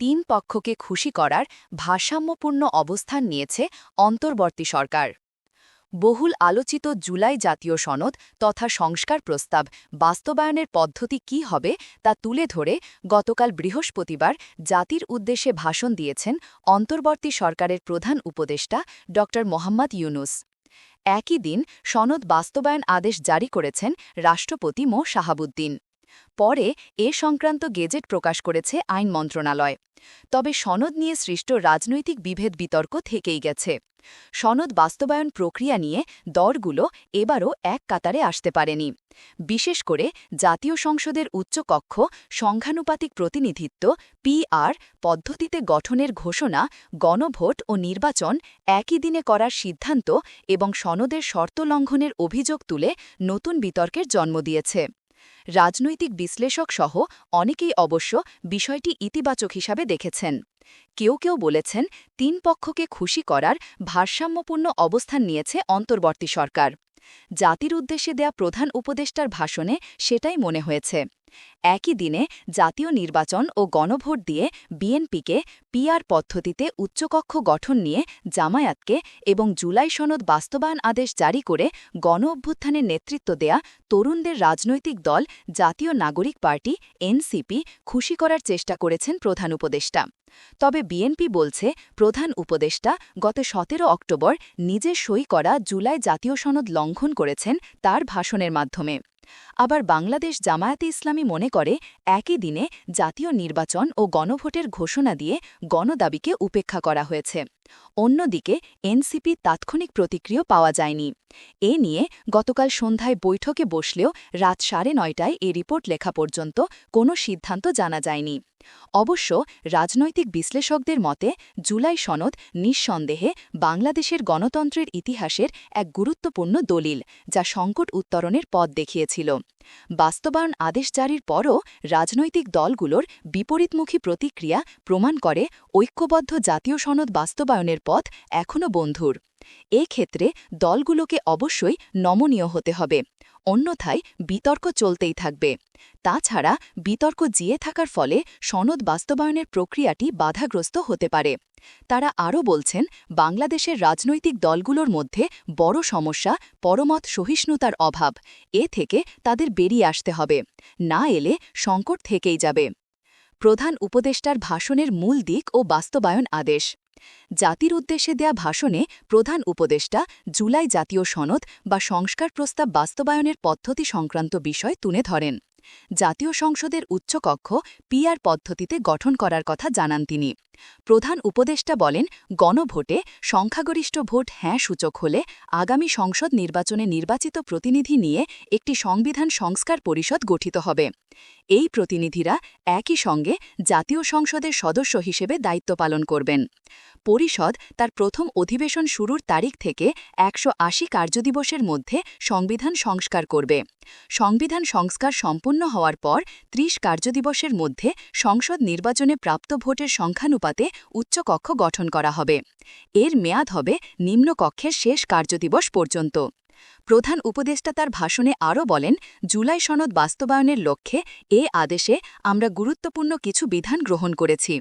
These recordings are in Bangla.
তিন পক্ষকে খুশি করার ভারসাম্যপূর্ণ অবস্থান নিয়েছে অন্তর্বর্তী সরকার। বহুল আলোচিত জুলাই জাতীয় সনদ তথা সংস্কার প্রস্তাব বাস্তবায়নের পদ্ধতি কি হবে তা তুলে ধরে গতকাল বৃহস্পতিবার জাতির উদ্দেশ্যে ভাষণ দিয়েছেন অন্তর্বর্তী সরকারের প্রধান উপদেষ্টা ড. মোহাম্মদ ইউনুস। একই দিন সনদ বাস্তবায়ন আদেশ জারি করেছেন রাষ্ট্রপতি মো. শাহাবুদ্দিন। পরে এ সংক্রান্ত গেজেট প্রকাশ করেছে আইন মন্ত্রণালয়। তবে সনদ নিয়ে সৃষ্ট রাজনৈতিক বিভেদ বিতর্ক থেকেই গেছে। সনদ বাস্তবায়ন প্রক্রিয়া নিয়ে দরগুলো এবারও এক কাতারে আসতে পারেনি। বিশেষ করে জাতীয় সংসদের উচ্চকক্ষ সংখ্যানুপাতিক প্রতিনিধিত্ব পিআর পদ্ধতিতে গঠনের ঘোষণা, গণভোট ও নির্বাচন একই দিনে করার সিদ্ধান্ত এবং সনদের শর্ত লঙ্ঘনের অভিযোগ তুলে নতুন বিতর্কের জন্ম দিয়েছে। রাজনৈতিক বিশ্লেষক সহ অনেকেই অবশ্য বিষয়টি ইতিবাচক হিসাবে দেখেছেন। কেউ কেউ বলেছেন, তিন পক্ষকে খুশি করার ভারসাম্যপূর্ণ অবস্থান নিয়েছে অন্তর্বর্তী সরকার। জাতির উদ্দেশ্যে দেয়া প্রধান উপদেষ্টার ভাষণে সেটাই মনে হয়েছে। একই দিনে জাতীয় নির্বাচন ও গণভোট দিয়ে বিএনপিকে পিআর পদ্ধতিতে উচ্চকক্ষ গঠন নিয়ে জামায়াতকে এবং জুলাই সনদ বাস্তবায়ন আদেশ জারি করে গণ অভ্যুত্থানের নেতৃত্ব দেয়া তরুণদের রাজনৈতিক দল, জাতীয় নাগরিক পার্টি, এনসিপি খুশি করার চেষ্টা করেছেন প্রধান উপদেষ্টা। তবে বিএনপি বলছে, প্রধান উপদেষ্টা গত সতেরো অক্টোবর নিজে সই করা জুলাই জাতীয় সনদ লঙ্ঘন করেছেন তার ভাষণের মাধ্যমে। আবার বাংলাদেশ জামায়াতে ইসলামী মনে করে, একই দিনে জাতীয় নির্বাচন ও গণভোটের ঘোষণা দিয়ে গণদাবিকে উপেক্ষা করা হয়েছে। অন্যদিকে, এনসিপি তাৎক্ষণিক প্রতিক্রিয়া পাওয়া যায়নি। এ নিয়ে গতকাল সন্ধ্যায় বৈঠকে বসলেও রাত সাড়ে নয়টায় এ রিপোর্ট লেখা পর্যন্ত কোনো সিদ্ধান্ত জানা যায়নি। অবশ্য রাজনৈতিক বিশ্লেষকদের মতে, জুলাই সনদ নিঃসন্দেহে বাংলাদেশের গণতন্ত্রের ইতিহাসের এক গুরুত্বপূর্ণ দলিল, যা সংকট উত্তরণের পথ দেখিয়েছিল। বাস্তবায়ন আদেশ জারির পরও রাজনৈতিক দলগুলোর বিপরীতমুখী প্রতিক্রিয়া প্রমাণ করে ঐক্যবদ্ধ জাতীয় সনদ বাস্তবায়নের পথ এখনও বন্ধুর। এ ক্ষেত্রে দলগুলোকে অবশ্যই নমনীয় হতে হবে, অন্যথায় বিতর্ক চলতেই থাকবে। তাছাড়া বিতর্ক জিয়ে থাকার ফলে সনদ বাস্তবায়নের প্রক্রিয়াটি বাধাগ্রস্ত হতে পারে। তারা আরও বলছেন, বাংলাদেশের রাজনৈতিক দলগুলোর মধ্যে বড় সমস্যা পরমত সহিষ্ণুতার অভাব, এ থেকে তাদের বেরিয়ে আসতে হবে, না এলে সংকট থেকেই যাবে। প্রধান উপদেষ্টার ভাষণের মূল দিক ও বাস্তবায়ন আদেশ। জাতির উদ্দেশ্যে দেয়া ভাষণে প্রধান উপদেষ্টা জুলাই জাতীয় সনদ বা সংস্কার প্রস্তাব বাস্তবায়নের পদ্ধতি সংক্রান্ত বিষয় তুলে ধরেন। জাতীয় সংসদের উচ্চকক্ষ পিআর পদ্ধতিতে গঠন করার কথা জানান তিনি। প্রধান উপদেষ্টা বলেন, গণভোটে সংখ্যাগরিষ্ঠ ভোট হ্যাঁ সূচক হলে আগামী সংসদ নির্বাচনে নির্বাচিত প্রতিনিধি নিয়ে একটি সংবিধান সংস্কার পরিষদ গঠিত হবে। এই প্রতিনিধিরা একই সঙ্গে জাতীয় সংসদের সদস্য হিসেবে দায়িত্ব পালন করবেন। পরিষদ তার প্রথম অধিবেশন শুরুর তারিখ থেকে একশো আশি কার্যদিবসের মধ্যে সংবিধান সংস্কার করবে। সংবিধান সংস্কার সম্পূর্ণ হওয়ার পর ত্রিশ কার্যদিবসের মধ্যে সংসদ নির্বাচনে প্রাপ্ত ভোটের সংখ্যানুপাতে উচ্চকক্ষ গঠন করা হবে। এর মেয়াদ হবে নিম্নকক্ষের শেষ কার্যদিবস পর্যন্ত। প্রধান উপদেষ্টা তার ভাষণে আরও বলেন, জুলাই সনদ বাস্তবায়নের লক্ষ্যে এ আদেশে আমরা গুরুত্বপূর্ণ কিছু বিধান গ্রহণ করেছি।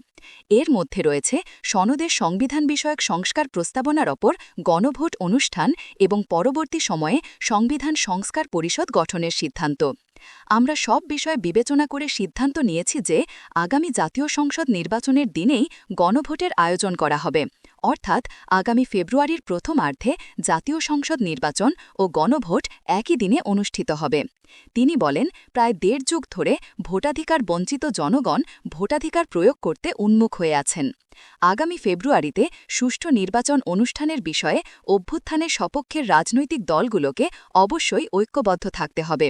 এর মধ্যে রয়েছে সনদের সংবিধান বিষয়ক সংস্কার প্রস্তাবনার ওপর গণভোট অনুষ্ঠান এবং পরবর্তী সময়ে সংবিধান সংস্কার পরিষদ গঠনের সিদ্ধান্ত। আমরা সব বিষয়ে বিবেচনা করে সিদ্ধান্ত নিয়েছি যে আগামী জাতীয় সংসদ নির্বাচনের দিনেই গণভোটের আয়োজন করা হবে। অর্থাৎ আগামী ফেব্রুয়ারির প্রথমার্ধে জাতীয় সংসদ নির্বাচন ও গণভোট একই দিনে অনুষ্ঠিত হবে। তিনি বলেন, প্রায় দেড় যুগ ধরে ভোটাধিকার বঞ্চিত জনগণ ভোটাধিকার প্রয়োগ করতে উন্মুখ হয়ে আছেন। আগামী ফেব্রুয়ারিতে সুষ্ঠু নির্বাচন অনুষ্ঠানের বিষয়ে অভ্যুত্থানের সপক্ষের রাজনৈতিক দলগুলোকে অবশ্যই ঐক্যবদ্ধ থাকতে হবে।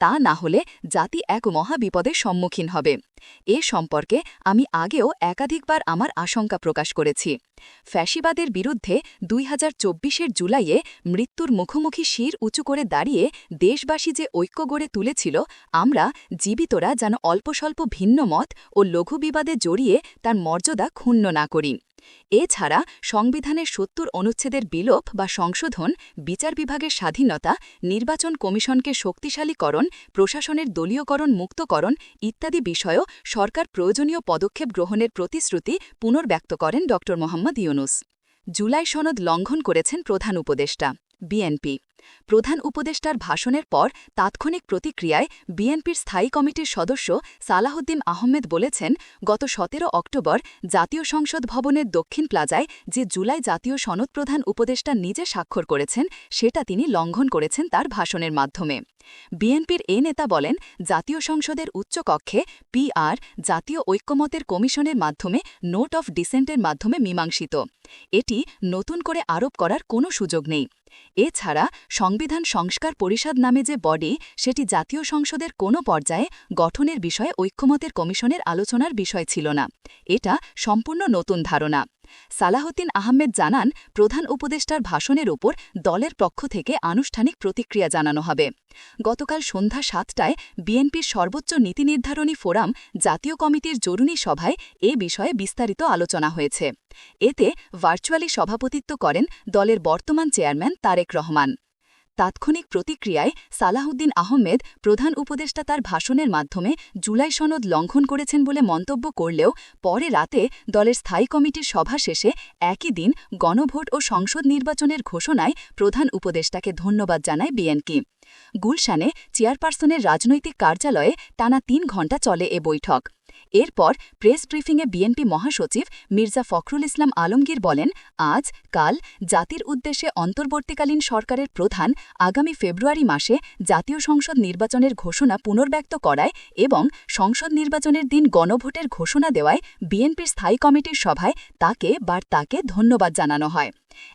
তা না হলে জাতি এক মহাবিপদের সম্মুখীন হবে। এ সম্পর্কে আমি আগেও একাধিকবার আমার আশঙ্কা প্রকাশ করেছি। ফ্যাসিবাদের বিরুদ্ধে দুই হাজার চব্বিশের জুলাইয়ে মৃত্যুর মুখোমুখি শির উঁচু করে দাঁড়িয়ে দেশবাসী যে ঐক্য গড়ে তুলেছিল, আমরা জীবিতরা যেন অল্পস্বল্প ভিন্ন মত ও লঘু বিবাদে জড়িয়ে তার মর্যাদা ক্ষুণ্ণ না করি। এছাড়া সংবিধানের সত্তর অনুচ্ছেদের বিলোপ বা সংশোধন, বিচার বিভাগের স্বাধীনতা, নির্বাচন কমিশনকে শক্তিশালীকরণ, প্রশাসনের দলীয়করণ, মুক্তকরণ ইত্যাদি বিষয়েও সরকার প্রয়োজনীয় পদক্ষেপ গ্রহণের প্রতিশ্রুতি পুনর্ব্যক্ত করেন ড মোহাম্মদ ইউনুস। জুলাই সনদ লঙ্ঘন করেছেন প্রধান উপদেষ্টা, বিএনপি। প্রধান উপদেষ্টার ভাষণের পর তাৎক্ষণিক প্রতিক্রিয়ায় বিএনপির স্থায়ী কমিটির সদস্য সালাহউদ্দিন আহমেদ বলেছেন, গত সতেরো অক্টোবর জাতীয় সংসদ ভবনের দক্ষিণ প্লাজায় যে জুলাই জাতীয় সনদ প্রধান উপদেষ্টা নিজে স্বাক্ষর করেছেন, সেটা তিনি লঙ্ঘন করেছেন তার ভাষণের মাধ্যমে। বিএনপির এ নেতা বলেন, জাতীয় সংসদের উচ্চকক্ষে পিআর জাতীয় ঐক্যমতের কমিশনের মাধ্যমে নোট অফ ডিসেন্টের মাধ্যমে মীমাংসিত। এটি নতুন করে আরোপ করার কোনো সুযোগ নেই। এছাড়া সংবিধান সংস্কার পরিষদ নামে যে বডি, সেটি জাতীয় সংসদের কোনো পর্যায়ে গঠনের বিষয়ে ঐক্যমতের কমিশনের আলোচনার বিষয় ছিল না। এটা সম্পূর্ণ নতুন ধারণা। সালাহউদ্দিন আহমেদ জানান, প্রধান উপদেষ্টার ভাষণের ওপর দলের পক্ষ থেকে আনুষ্ঠানিক প্রতিক্রিয়া জানানো হবে। গতকাল সন্ধ্যা সাতটায় বিএনপির সর্বোচ্চ নীতি নির্ধারণী ফোরাম জাতীয় কমিটির জরুরি সভায় এ বিষয়ে বিস্তারিত আলোচনা হয়েছে। এতে ভার্চুয়ালি সভাপতিত্ব করেন দলের বর্তমান চেয়ারম্যান তারেক রহমান। তাৎক্ষণিক প্রতিক্রিয়ায় সালাহউদ্দিন আহমেদ প্রধান উপদেষ্টা তার ভাষণের মাধ্যমে জুলাই সনদ লঙ্ঘন করেছেন বলে মন্তব্য করলেও পরে রাতে দলের স্থায়ী কমিটির সভা শেষে একই দিন গণভোট ও সংসদ নির্বাচনের ঘোষণায় প্রধান উপদেষ্টাকে ধন্যবাদ জানায় বিএনপি। গুলশানে চেয়ারপারসনের রাজনৈতিক কার্যালয়ে টানা তিন ঘণ্টা চলে এ বৈঠক। এরপর প্রেস ব্রিফিংয়ে বিএনপি মহাসচিব মির্জা ফখরুল ইসলাম আলমগীর বলেন, আজ, কাল জাতির উদ্দেশ্যে অন্তর্বর্তীকালীন সরকারের প্রধান আগামী ফেব্রুয়ারি মাসে জাতীয় সংসদ নির্বাচনের ঘোষণা পুনর্ব্যক্ত করায় এবং সংসদ নির্বাচনের দিন গণভোটের ঘোষণা দেওয়ায় বিএনপির স্থায়ী কমিটির সভায় তাকে বার তাকে ধন্যবাদ জানানো হয়।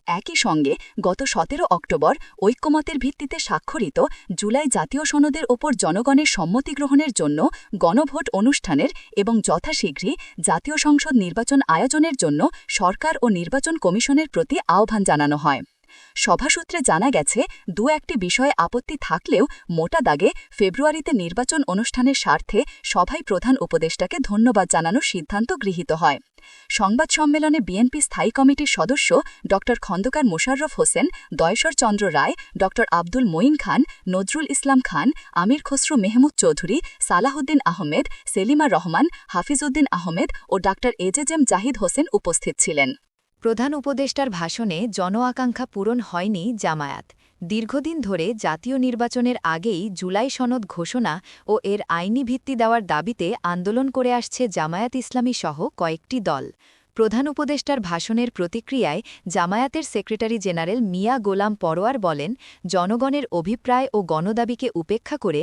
একই সঙ্গে গত সতেরো অক্টোবর ঐক্যমতের ভিত্তিতে স্বাক্ষরিত জুলাই জাতীয় সনদের ওপর জনগণের সম্মতি গ্রহণের জন্য গণভোট অনুষ্ঠানের এবং যথাশীঘ্রই জাতীয় সংসদ নির্বাচন আয়োজনের জন্য সরকার ও নির্বাচন কমিশনের প্রতি আহ্বান জানানো হয়। সভাসূত্রে জানা গেছে, দু একটি বিষয়ে আপত্তি থাকলেও মোটা দাগে ফেব্রুয়ারিতে নির্বাচন অনুষ্ঠানের স্বার্থে সভায় প্রধান উপদেষ্টাকে ধন্যবাদ জানানোর সিদ্ধান্ত গৃহীত হয়। সংবাদ সম্মেলনে বিএনপি স্থায়ী কমিটির সদস্য ড. খন্দকার মোশাররফ হোসেন দয়েশ্বর চন্দ্র রায়, ড. আব্দুল মঈন খান, নজরুল ইসলাম খান, আমির খসরু মেহমুদ চৌধুরী সালাহুদ্দিন আহমেদ, সেলিমা রহমান, হাফিজউদ্দিন আহমেদ ও ডা. এজেজেম জাহিদ হোসেন উপস্থিত ছিলেন। প্রধান উপদেষ্টার ভাষণে জন আকাঙ্ক্ষা পূরণ হয়নি জামায়াত। দীর্ঘদিন ধরে জাতীয় নির্বাচনের আগেই জুলাই সনদ ঘোষণা ও এর আইনি ভিত্তি দেওয়ার দাবিতে আন্দোলন করে আসছে জামায়াত ইসলামী সহ কয়েকটি দল। প্রধান উপদেষ্টার ভাষণের প্রতিক্রিয়ায় জামায়াতের সেক্রেটারি জেনারেল মিয়া গোলাম পরোয়ার বলেন, জনগণের অভিপ্রায় ও গণদাবিকে উপেক্ষা করে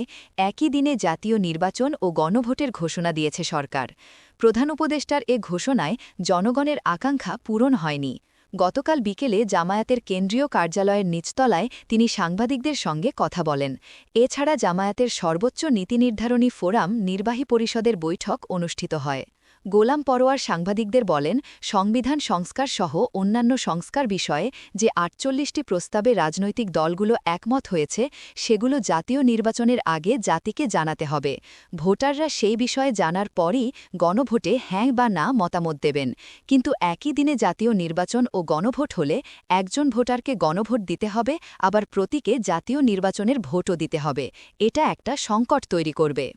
একই দিনে জাতীয় নির্বাচন ও গণভোটের ঘোষণা দিয়েছে সরকার। প্রধান উপদেষ্টার এ ঘোষণায় জনগণের আকাঙ্ক্ষা পূরণ হয়নি। গতকাল বিকেলে জামায়াতের কেন্দ্রীয় কার্যালয়ের নিচতলায় তিনি সাংবাদিকদের সঙ্গে কথা বলেন। এছাড়া জামায়াতের সর্বোচ্চ নীতি নির্ধারণী ফোরাম নির্বাহী পরিষদের বৈঠক অনুষ্ঠিত হয়। গোলাম পরোয়ার সাংবাদিকদের বলেন, সংবিধান সংস্কার সহ অন্যান্য সংস্কার বিষয়ে যে আটচল্লিশটি প্রস্তাবে রাজনৈতিক দলগুলো একমত হয়েছে, সেগুলো জাতীয় নির্বাচনের আগে জাতিকে জানাতে হবে। ভোটাররা সেই বিষয়ে জানার পরই গণভোটে হ্যাঁ বা না মতামত দেবেন। কিন্তু একই দিনে জাতীয় নির্বাচন ও গণভোট হলে একজন ভোটারকে গণভোট দিতে হবে, আবার প্রতীকে জাতীয় নির্বাচনের ভোটও দিতে হবে। এটা একটা সংকট তৈরি করবে।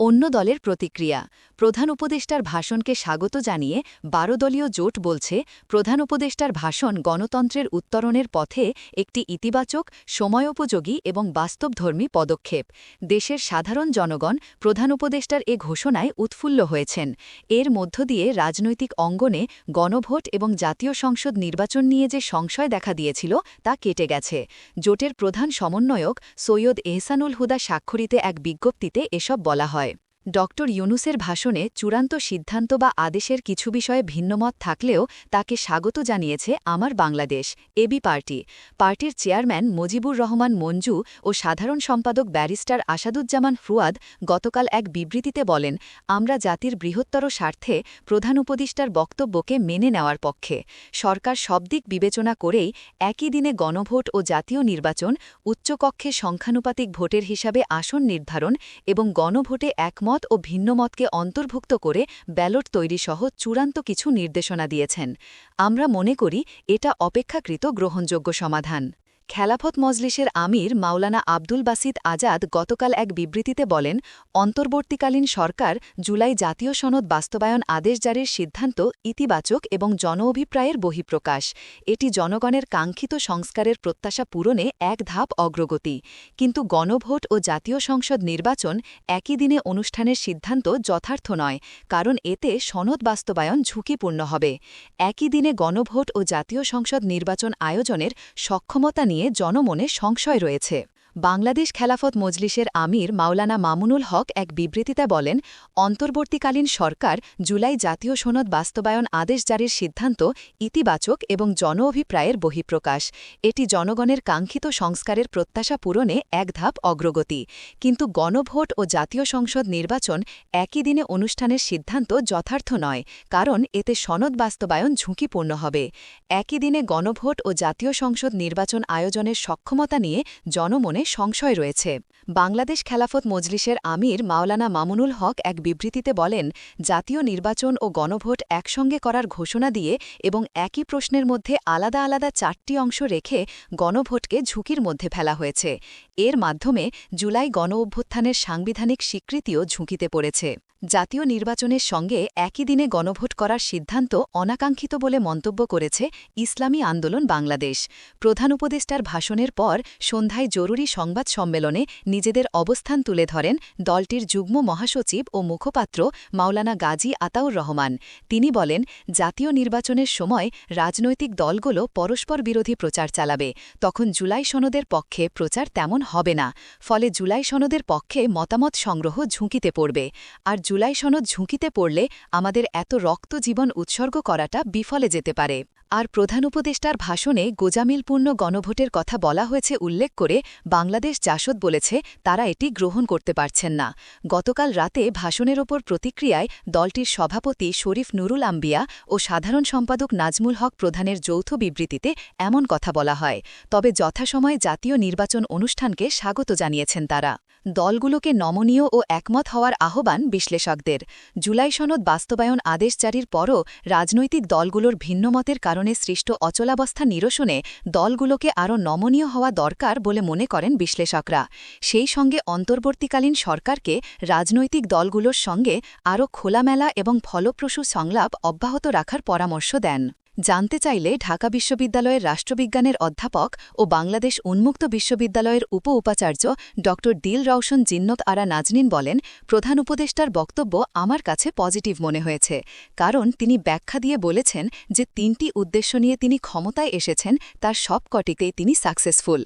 অন্য দলের প্রতিক্রিয়া। প্রধান উপদেষ্টার ভাষণকে স্বাগত জানিয়ে বারো দলীয় জোট বলছে, প্রধান উপদেষ্টার ভাষণ গণতন্ত্রের উত্তরণের পথে একটি ইতিবাচক, সময়োপযোগী এবং বাস্তবধর্মী পদক্ষেপ। দেশের সাধারণ জনগণ প্রধান উপদেষ্টার এ ঘোষণায় উৎফুল্ল হয়েছেন। এর মধ্য দিয়ে রাজনৈতিক অঙ্গনে গণভোট এবং জাতীয় সংসদ নির্বাচন নিয়ে যে সংশয় দেখা দিয়েছিল, তা কেটে গেছে। জোটের প্রধান সমন্বয়ক সৈয়দ এহসানুল হুদা স্বাক্ষরিতে এক বিজ্ঞপ্তিতে এসব বলা হয়। ড ইউনুসের ভাষণে চূড়ান্ত সিদ্ধান্ত বা আদেশের কিছু বিষয়ে ভিন্নমত থাকলেও তাকে স্বাগত জানিয়েছে আমার বাংলাদেশ, এবি পার্টি। পার্টির চেয়ারম্যান মজিবুর রহমান মঞ্জু ও সাধারণ সম্পাদক ব্যারিস্টার আসাদুজ্জামান ফুয়াদ গতকাল এক বিবৃতিতে বলেন, আমরা জাতির বৃহত্তর স্বার্থে প্রধান উপদেষ্টার বক্তব্যকে মেনে নেওয়ার পক্ষে। সরকার সব দিক বিবেচনা করেই একই দিনে গণভোট ও জাতীয় নির্বাচন, উচ্চকক্ষে সংখ্যানুপাতিক ভোটের হিসাবে আসন নির্ধারণ এবং গণভোটে একমত একমত ও ভিন্নমতকে অন্তর্ভুক্ত করে ব্যালট তৈরিসহ চূড়ান্ত কিছু নির্দেশনা দিয়েছেন। আমরা মনে করি এটা অপেক্ষাকৃত গ্রহণযোগ্য সমাধান। খেলাফত মজলিসের আমির মাওলানা আব্দুল বাসিদ আজাদ গতকাল এক বিবৃতিতে বলেন, অন্তর্বর্তীকালীন সরকার জুলাই জাতীয় সনদ বাস্তবায়ন আদেশ জারির সিদ্ধান্ত ইতিবাচক এবং জনঅভিপ্রায়ের বহিঃপ্রকাশ। এটি জনগণের কাঙ্ক্ষিত সংস্কারের প্রত্যাশা পূরণে এক ধাপ অগ্রগতি। কিন্তু গণভোট ও জাতীয় সংসদ নির্বাচন একই দিনে অনুষ্ঠানের সিদ্ধান্ত যথার্থ নয়, কারণ এতে সনদ বাস্তবায়ন ঝুঁকিপূর্ণ হবে। একই দিনে গণভোট ও জাতীয় সংসদ নির্বাচন আয়োজনের সক্ষমতা নিয়ে জনমনে সংশয় রয়েছে। বাংলাদেশ খেলাফত মজলিসের আমির মাওলানা মামুনুল হক এক বিবৃতিতে বলেন, অন্তর্বর্তীকালীন সরকার জুলাই জাতীয় সনদ বাস্তবায়ন আদেশ জারির সিদ্ধান্ত ইতিবাচক এবং জন অভিপ্রায়ের বহিঃপ্রকাশ। এটি জনগণের কাঙ্ক্ষিত সংস্কারের প্রত্যাশা পূরণে এক ধাপ অগ্রগতি। কিন্তু গণভোট ও জাতীয় সংসদ নির্বাচন একই দিনে অনুষ্ঠানের সিদ্ধান্ত যথার্থ নয়, কারণ এতে সনদ বাস্তবায়ন ঝুঁকিপূর্ণ হবে। একই দিনে গণভোট ও জাতীয় সংসদ নির্বাচন আয়োজনের সক্ষমতা নিয়ে জনমনে সংশয় রয়েছে। বাংলাদেশ খেলাফত মজলিসের আমির মাওলানা মামুনুল হক এক বিবৃতিতে বলেন, জাতীয় নির্বাচন ও গণভোট একসঙ্গে করার ঘোষণা দিয়ে এবং একই প্রশ্নের মধ্যে আলাদা আলাদা চারটি অংশ রেখে গণভোটকে ঝুঁকির মধ্যে ফেলা হয়েছে। এর মাধ্যমে জুলাই গণ অভ্যুত্থানের সাংবিধানিক স্বীকৃতিও ঝুঁকিতে পড়েছে। জাতীয় নির্বাচনের সঙ্গে একই দিনে গণভোট করার সিদ্ধান্ত অনাকাঙ্ক্ষিত বলে মন্তব্য করেছে ইসলামী আন্দোলন বাংলাদেশ। প্রধান উপদেষ্টার ভাষণের পর সন্ধ্যায় জরুরি সংবাদ সম্মেলনে নিজেদের অবস্থান তুলে ধরেন দলটির যুগ্ম মহাসচিব ও মুখপাত্র মাওলানা গাজী আতাউর রহমান। তিনি বলেন, জাতীয় নির্বাচনের সময় রাজনৈতিক দলগুলো পরস্পর বিরোধী প্রচার চালাবে। তখন জুলাই সনদের পক্ষে প্রচার তেমন হবে না। ফলে জুলাই সনদের পক্ষে মতামত সংগ্রহ ঝুঁকিতে পড়বে। আর জুলাই সনদ ঝুঁকিতে পড়লে আমাদের এত রক্ত জীবন উৎসর্গ করাটা বিফলে যেতে পারে। আর প্রধান উপদেষ্টার ভাষণে গোজামিলপূর্ণ গণভোটের কথা বলা হয়েছে উল্লেখ করে বাংলাদেশ জাসদ বলেছে, তারা এটি গ্রহণ করতে পারছেন না। গতকাল রাতে ভাষণের ওপর প্রতিক্রিয়ায় দলটির সভাপতি শরীফ নুরুল আম্বিয়া ও সাধারণ সম্পাদক নাজমুল হক প্রধানের যৌথ বিবৃতিতে এমন কথা বলা হয়। তবে যথাসময়ে জাতীয় নির্বাচন অনুষ্ঠানকে স্বাগত জানিয়েছেন তারা। দলগুলোকে নমনীয় ও একমত হওয়ার আহ্বান বিশ্লেষকদের। জুলাই সনদ বাস্তবায়ন আদেশ জারির পরও রাজনৈতিক দলগুলোর ভিন্নমতের কারণে সৃষ্ট অচলাবস্থা নিরসনে দলগুলোকে আরও নমনীয় হওয়া দরকার বলে মনে করেন বিশ্লেষকরা। সেই সঙ্গে অন্তর্বর্তীকালীন সরকারকে রাজনৈতিক দলগুলোর সঙ্গে আরও খোলামেলা এবং ফলপ্রসূ সংলাপ অব্যাহত রাখার পরামর্শ দেন। জানতে চাইলে ঢাকা বিশ্ববিদ্যালয়ের রাষ্ট্রবিজ্ঞানের অধ্যাপক ও বাংলাদেশ উন্মুক্ত বিশ্ববিদ্যালয়ের উপ উপাচার্য ড দিল রওশন জিন্নত আরা নাজনিন বলেন, প্রধান উপদেষ্টার বক্তব্য আমার কাছে পজিটিভ মনে হয়েছে, কারণ তিনি ব্যাখ্যা দিয়ে বলেছেন যে তিনটি উদ্দেশ্য নিয়ে তিনি ক্ষমতায় এসেছেন, তার সবকটিতেই তিনি সাকসেসফুল।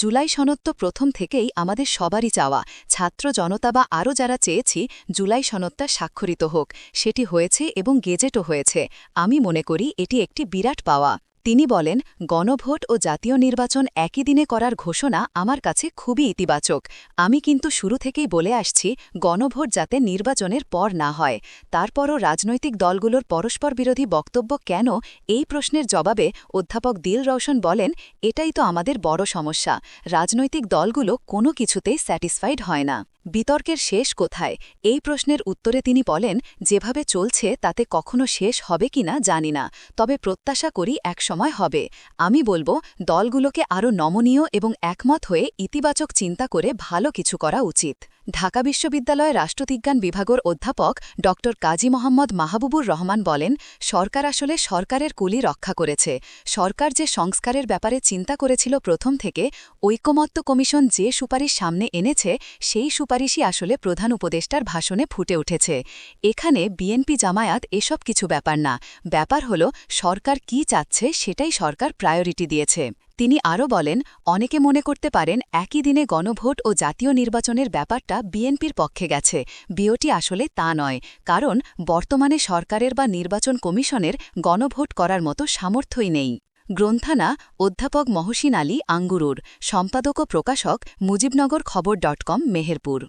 জুলাই সনদ তো প্রথম থেকেই আমাদের সবারই চাওয়া, ছাত্র জনতা বা আরও যারা চেয়েছি, জুলাই সনদটা স্বাক্ষরিত হোক, সেটি হয়েছে এবং গেজেটও হয়েছে। আমি মনে করি এটি একটি একটি বিরাট পাওয়া। তিনি বলেন, গণভোট ও জাতীয় নির্বাচন একই দিনে করার ঘোষণা আমার কাছে খুবই ইতিবাচক। আমি কিন্তু শুরু থেকেই বলে আসছি, গণভোট যাতে নির্বাচনের পর না হয়। তারপরও রাজনৈতিক দলগুলোর পরস্পর বিরোধী বক্তব্য কেন? এই প্রশ্নের জবাবে অধ্যাপক দিল রওশন বলেন, এটাই তো আমাদের বড় সমস্যা। রাজনৈতিক দলগুলো কোনো কিছুতেই স্যাটিসফাইড হয় না। বিতর্কের শেষ কোথায়? এই প্রশ্নের উত্তরে তিনি বলেন, যেভাবে চলছে, তাতে কখনো শেষ হবে কিনা জানি না। তবে প্রত্যাশা করি একসময় হবে। আমি বলব, দলগুলোকে আরও নমনীয় এবং একমত হয়ে ইতিবাচক চিন্তা করে ভালো কিছু করা উচিত। ঢাকা বিশ্ববিদ্যালয়ের রাষ্ট্রবিজ্ঞান বিভাগের অধ্যাপক ড. কাজী মোহাম্মদ মাহবুবুর রহমান বলেন, সরকার আসলে সরকারের কুলি রক্ষা করেছে। সরকার যে সংস্কারের ব্যাপারে চিন্তা করেছিল প্রথম থেকে, ঐকমত্য কমিশন যে সুপারিশ সামনে এনেছে, সেই সুপারিশই আসলে প্রধান উপদেষ্টার ভাষণে ফুটে উঠেছে। এখানে বিএনপি জামায়াত এসব কিছু ব্যাপার না। ব্যাপার হল, সরকার কি চাচ্ছে সেটাই সরকার প্রায়োরিটি দিয়েছে। তিনি আরও বলেন, অনেকে মনে করতে পারেন একই দিনে গণভোট ও জাতীয় নির্বাচনের ব্যাপারটা বিএনপির পক্ষে গেছে। বিওটি আসলে তা নয়, কারণ বর্তমানে সরকারের বা নির্বাচন কমিশনের গণভোট করার মতো সামর্থ্যই নেই। গ্রন্থানা অধ্যাপক মহসিন আলী আঙ্গুরুর সম্পাদক ও প্রকাশক মুজিবনগর খবর ডট কম মেহেরপুর।